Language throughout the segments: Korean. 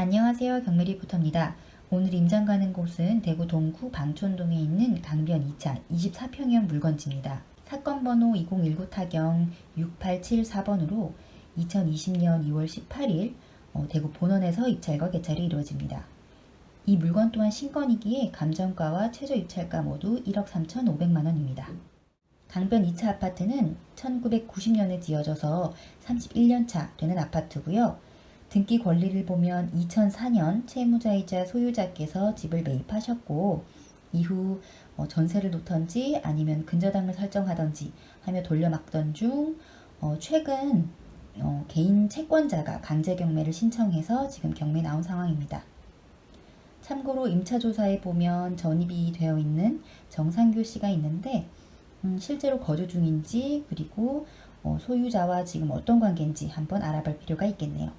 안녕하세요. 경매리포터입니다. 오늘 임장 가는 곳은 대구 동구 방촌동에 있는 강변 2차 24평형 물건지입니다. 사건 번호 2019 타경 6874번으로 2020년 2월 18일 어, 대구 본원에서 입찰과 개찰이 이루어집니다. 이 물건 또한 신건이기에 감정가와 최저 입찰가 모두 1억 3,500만 원입니다. 강변 2차 아파트는 1990년에 지어져서 31년 차 되는 아파트고요. 등기 권리를 보면 2004년 채무자이자 소유자께서 집을 매입하셨고 이후 어, 전세를 놓던지 아니면 근저당을 설정하던지 하며 돌려막던 중 어, 최근 어, 개인 채권자가 강제 경매를 신청해서 지금 경매 나온 상황입니다. 참고로 임차조사에 보면 전입이 되어 있는 정상교 씨가 있는데 음, 실제로 거주 중인지 그리고 어, 소유자와 지금 어떤 관계인지 한번 알아볼 필요가 있겠네요.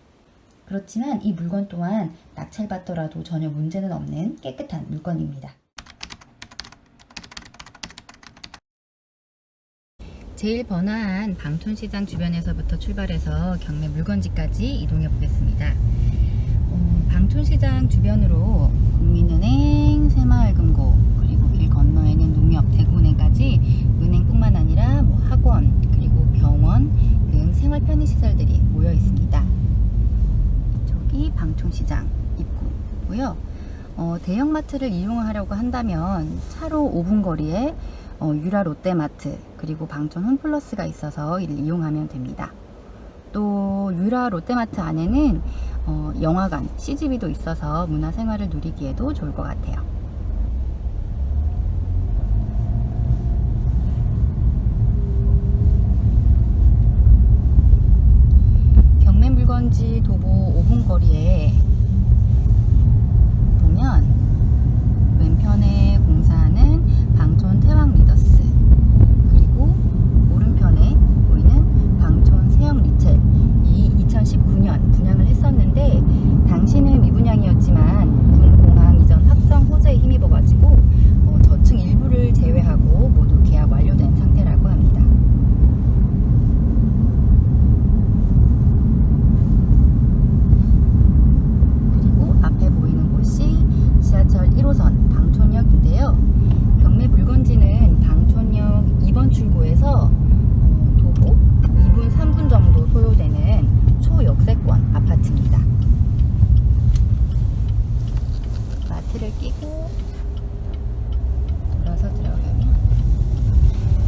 그렇지만 이 물건 또한 낙찰 받더라도 전혀 문제는 없는 깨끗한 물건입니다. 제일 번화한 방촌시장 주변에서부터 출발해서 경매 물건지까지 이동해 보겠습니다. 어, 방촌시장 주변으로 국민은행, 새마을금고, 그리고 길 건너에는 농협, 대구은행까지 은행뿐만 아니라 뭐 학원, 그리고 병원 등 생활 편의시설들이 모여 있습니다. 방촌시장 입구고요. 어, 대형마트를 이용하려고 한다면 차로 5분 거리에 어, 유라 롯데마트 그리고 방촌 홈플러스가 있어서 이를 이용하면 됩니다. 또 유라 롯데마트 안에는 어, 영화관, CGV도 있어서 문화생활을 누리기에도 좋을 것 같아요. 경매 물건지 도보 5분 거리에 보면 왼편에 공사하는 방촌 태왕 리더스 그리고 오른편에 보이는 방촌 세영 리첼 이 2019년 분양을 했었는데 당시는 미분양이었지만 군공항 이전 확정 호재에 힘입어가지고 어, 저층 일부를 제외하고 모두 계약 완료된 상태라고 합니다. 그리고 앞에 보이는 곳이 지하철 1호선 방촌역인데요. 경매 물건지는 방촌역 2번 출구에서 어, 도보 2분 3분 정도 소요되는 초역세권 아파트입니다. 마트를 끼고 돌아서 들어가면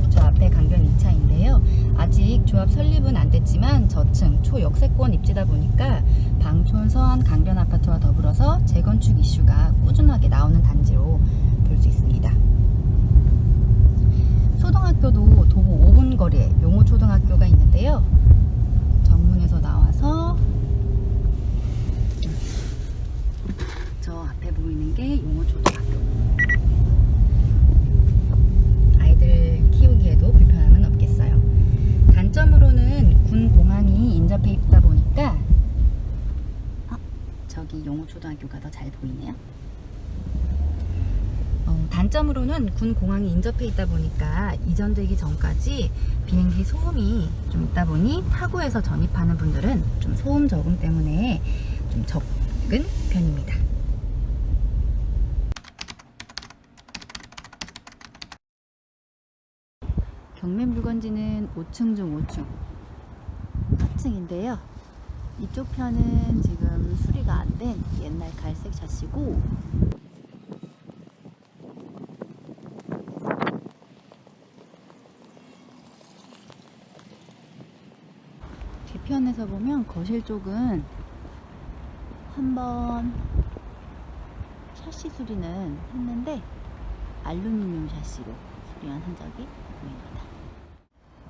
저 앞에 강변 2차인데요. 아직 조합 설립은 안 됐지만 저층 초역세권 입지다 보니까 방촌 서안 강변 아파트와 더불어서 재건축 이슈가 꾸준하게 나오는 단지로 볼 수 있습니다. 초등학교도 도보 5분 거리에 용호 초등학교가 있는데요. 정문에서 나와서 저 앞에 보이는 게 용호 초등학교. 아이들 키우기에도 불편함은 없겠어요. 단점으로는 군 인접해 있다 보니까 어, 저기 용호초등학교가 더 잘 보이네요. 어, 단점으로는 군 공항이 인접해 있다 보니까 이전되기 전까지 비행기 소음이 좀 있다 보니 타구에서 전입하는 분들은 좀 소음 적응 때문에 좀 적은 편입니다. 경매 물건지는 5층 중 5층 4층인데요. 이쪽 편은 지금 수리가 안 된 옛날 갈색 샷이고 뒤편에서 보면 거실 쪽은 한번 샤시 수리는 했는데 알루미늄 샤시로 수리한 흔적이 보입니다.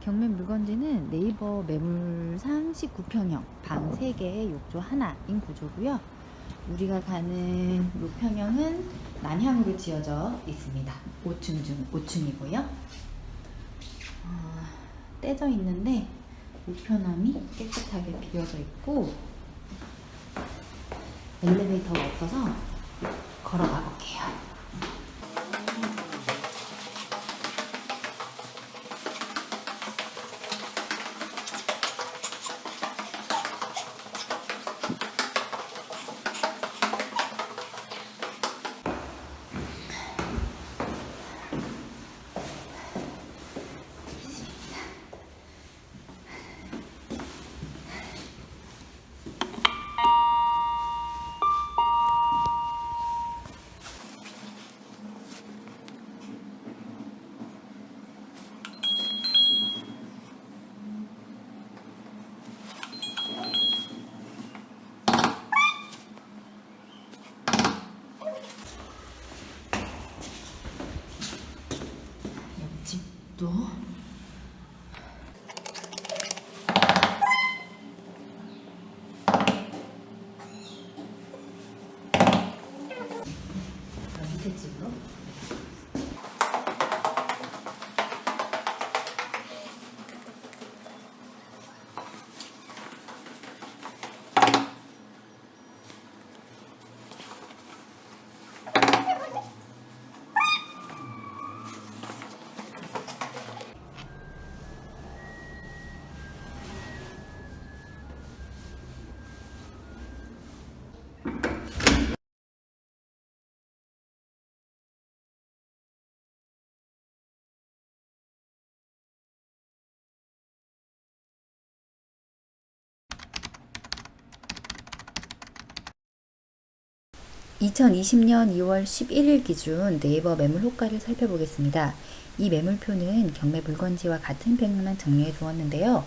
경매 물건지는 네이버 매물상 19평형 방 3개 욕조 하나인 구조고요. 우리가 가는 요평형은 남향으로 지어져 있습니다. 5층 중 5층이고요. 어, 떼져 있는데 우편함이 깨끗하게 비어져 있고 엘리베이터가 없어서 걸어가 볼게요. 또? (2020년 2월 11일) 기준 네이버 매물 호가를 살펴보겠습니다. 이 매물표는 경매 물건지와 같은 팩만 정리해 두었는데요.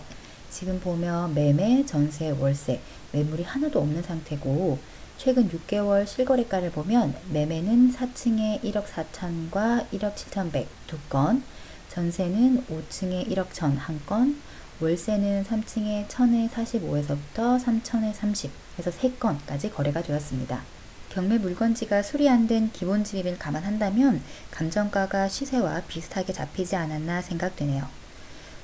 지금 보면 매매, 전세, 월세, 매물이 하나도 없는 상태고 최근 6개월 실거래가를 보면 매매는 4층에 1억 4천과 1억 7천백 두 건, 전세는 5층에 1억 천한 건, 월세는 3층에 1000에 45에서부터 3000에 30 해서 3건까지 거래가 되었습니다. 경매 물건지가 수리 안 된 기본 집입을 감안한다면 감정가가 시세와 비슷하게 잡히지 않았나 생각되네요.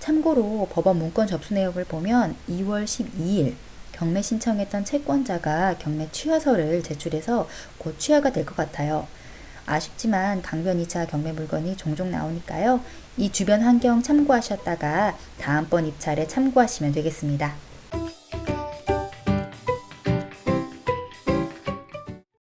참고로 법원 문건 접수 내역을 보면 2월 12일 경매 신청했던 채권자가 경매 취하서를 제출해서 곧 취하가 될 것 같아요. 아쉽지만 강변 2차 경매 물건이 종종 나오니까요. 이 주변 환경 참고하셨다가 다음번 입찰에 참고하시면 되겠습니다.